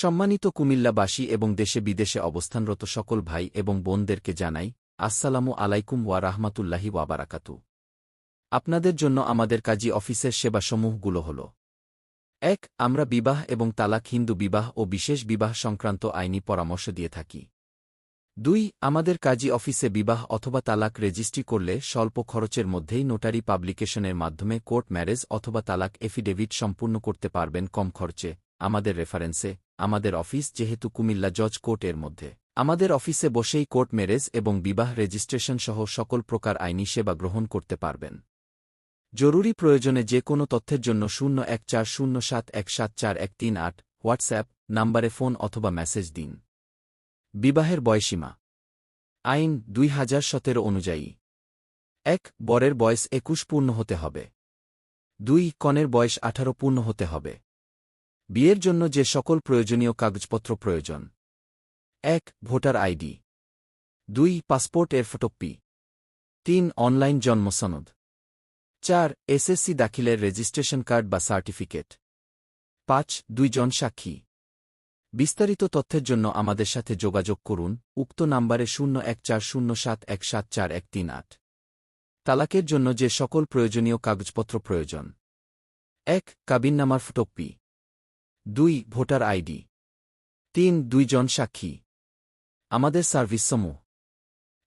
সম্মানিত কুমিল্লাবাসী এবং দেশে বিদেশে অবস্থানরত সকল ভাই এবং বোনদেরকে জানাই, আসসালামু আলাইকুম ওয়া রাহমাতুল্লাহি ওয়াবারাকাতু আপনাদের জন্য আমাদের কাজী অফিসের সেবাসমূহগুলো হল। এক, আমরা বিবাহ এবং তালাক হিন্দু বিবাহ ও বিশেষ বিবাহ সংক্রান্ত আইনি পরামর্শ দিয়ে থাকি। দুই, আমাদের কাজী অফিসে বিবাহ অথবা তালাক রেজিস্ট্রি করলে স্বল্প খরচের মধ্যেই নোটারি পাবলিকেশনের মাধ্যমে কোর্ট ম্যারেজ অথবা তালাক এফিডেভিট সম্পূর্ণ করতে পারবেন কম খরচে। আমাদের রেফারেন্সে আমাদের অফিস যেহেতু কুমিল্লা জজ কোর্ট এর মধ্যে। আমাদের অফিসে বসেই কোর্ট ম্যারেজ এবং বিবাহ রেজিস্ট্রেশন সহ সকল প্রকার আইনি সেবা গ্রহণ করতে পারবেন। জরুরি প্রয়োজনে যে কোনো তথ্যের জন্য শূন্য এক চার শূন্য সাত এক সাত চার এক তিন আট হোয়াটসঅ্যাপ নাম্বারে ফোন অথবা মেসেজ দিন। বিবাহের বয়সীমা। আইন দুই হাজার সতেরো অনুযায়ী। এক, বরের বয়স একুশ পূর্ণ হতে হবে। দুই, কনের বয়স আঠারো পূর্ণ হতে হবে। বিয়ের জন্য যে সকল প্রয়োজনীয় কাগজপত্র প্রয়োজন। এক, ভোটার আইডি। দুই, পাসপোর্ট এর ফটোকপি। তিন, অনলাইন জন্মসনদ। চার, এসএসসি দাখিলের রেজিস্ট্রেশন কার্ড বা সার্টিফিকেট। পাঁচ, দুইজন সাক্ষী। বিস্তারিত তথ্যের জন্য আমাদের সাথে যোগাযোগ করুন, উক্ত নাম্বারে শূন্য এক চার শূন্য সাত এক সাত চার এক তিন আট। তালাকের জন্য যে সকল প্রয়োজনীয় কাগজপত্র প্রয়োজন। এক, কাবিননামার ফটোকপি। দুই, ভোটার আইডি। তিন, দুইজন সাক্ষী। আমাদের সার্ভিস সমূহ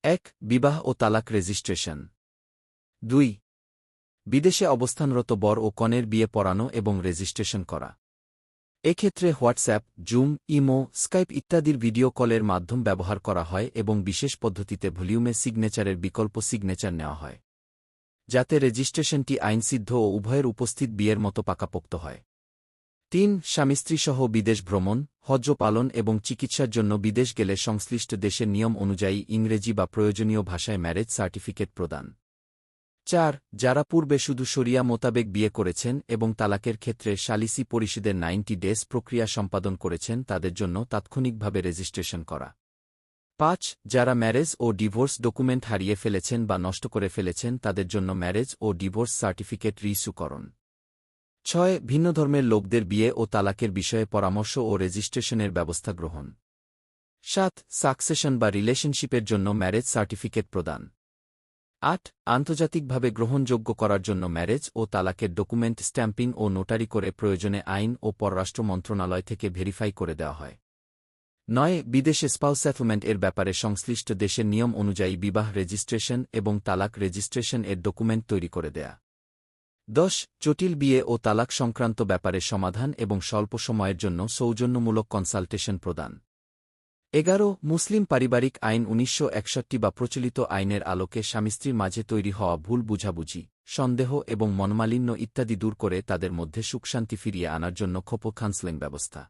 এক, বিবাহ ও তালাক রেজিস্ট্রেশন। দুই, বিদেশে অবস্থানরত বর ও কনের বিয়ে পড়ানো এবং রেজিস্ট্রেশন করা। এক্ষেত্রে হোয়াটসঅ্যাপ, জুম, ইমো, স্কাইপ ইত্যাদির ভিডিও কলের মাধ্যম ব্যবহার করা হয় এবং বিশেষ পদ্ধতিতে ভলিউমে সিগনেচারের বিকল্প সিগনেচার নেওয়া হয়। যাতে রেজিস্ট্রেশনটি আইনসিদ্ধ ও উভয়ের উপস্থিত বিয়ের মতো পাকাপোক্ত হয়। তিন, স্বামী স্ত্রীসহ বিদেশ ভ্রমণ, হজ্জ পালন এবং চিকিৎসার জন্য বিদেশ গেলে সংশ্লিষ্ট দেশের নিয়ম অনুযায়ী ইংরেজি বা প্রয়োজনীয় ভাষায় ম্যারেজ সার্টিফিকেট প্রদান। চার, যারা পূর্বে শুধু সরিয়া মোতাবেক বিয়ে করেছেন এবং তালাকের ক্ষেত্রে সালিসি পরিষদের নাইনটি ডেস প্রক্রিয়া সম্পাদন করেছেন তাদের জন্য তাৎক্ষণিকভাবে রেজিস্ট্রেশন করা। পাঁচ, যারা ম্যারেজ ও ডিভোর্স ডকুমেন্ট হারিয়ে ফেলেছেন বা নষ্ট করে ফেলেছেন তাদের জন্য ম্যারেজ ও ডিভোর্স সার্টিফিকেট রিইস্যুকরণ ছয় ভিন্ন ধর্মের লোকদের বিয়ে ও তালাকের বিষয়ে পরামর্শ ও রেজিস্ট্রেশনের ব্যবস্থা গ্রহণ। সাত, সাকসেশন বা রিলেশনশিপের জন্য ম্যারেজ সার্টিফিকেট প্রদান। আট, আন্তর্জাতিকভাবে গ্রহণযোগ্য করার জন্য ম্যারেজ ও তালাকের ডকুমেন্ট স্ট্যাম্পিং ও নোটারি করে প্রয়োজনে আইন ও পররাষ্ট্র মন্ত্রণালয় থেকে ভেরিফাই করে দেওয়া হয়। নয়, বিদেশে স্পাউস সেটেলমেন্ট এর ব্যাপারে সংশ্লিষ্ট দেশের নিয়ম অনুযায়ী বিবাহ রেজিস্ট্রেশন এবং তালাক রেজিস্ট্রেশন এর ডকুমেন্ট তৈরি করে দেয়া। দশ, জটিল বিয়ে ও তালাক সংক্রান্ত ব্যাপারে সমাধান এবং স্বল্প সময়ের জন্য সৌজন্যমূলক কনসালটেশন প্রদান। এগারো, মুসলিম পারিবারিক আইন উনিশশো একষট্টি বা প্রচলিত আইনের আলোকে স্বামীস্ত্রীর মাঝে তৈরি হওয়া ভুল বুঝাবুঝি, সন্দেহ এবং মনমালিন্য ইত্যাদি দূর করে তাদের মধ্যে সুখশান্তি ফিরিয়ে আনার জন্য খোপ কাউন্সেলিং ব্যবস্থা।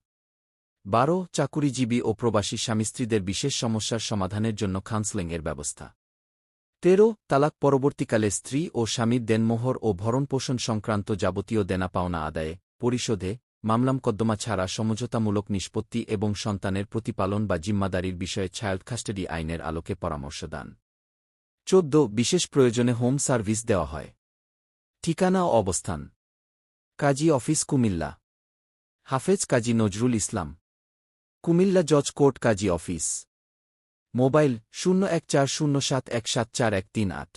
বারো, চাকুরিজীবী ও প্রবাসী স্বামীস্ত্রীদের বিশেষ সমস্যার সমাধানের জন্য কাউন্সেলিংয়ের ব্যবস্থা। তেরো, তালাক পরবর্তীকালে স্ত্রী ও স্বামীর দেনমোহর ও ভরণপোষণ সংক্রান্ত যাবতীয় দেনা পাওনা আদায়ে, পরিশোধে মামলামকদ্দমা ছাড়া সমঝোতামূলক নিষ্পত্তি এবং সন্তানের প্রতিপালন বা জিম্মাদারির বিষয়ে চাইল্ড কাস্টাডি আইনের আলোকে পরামর্শ দান। চোদ্দ, বিশেষ প্রয়োজনে হোম সার্ভিস দেওয়া হয়। ঠিকানা ও অবস্থান। কাজী অফিস কুমিল্লা। হাফেজ কাজী নজরুল ইসলাম। কুমিল্লা জজ কোর্ট কাজী অফিস। মোবাইল শূন্য এক চার শূন্য সাত এক সাত চার এক তিন আট।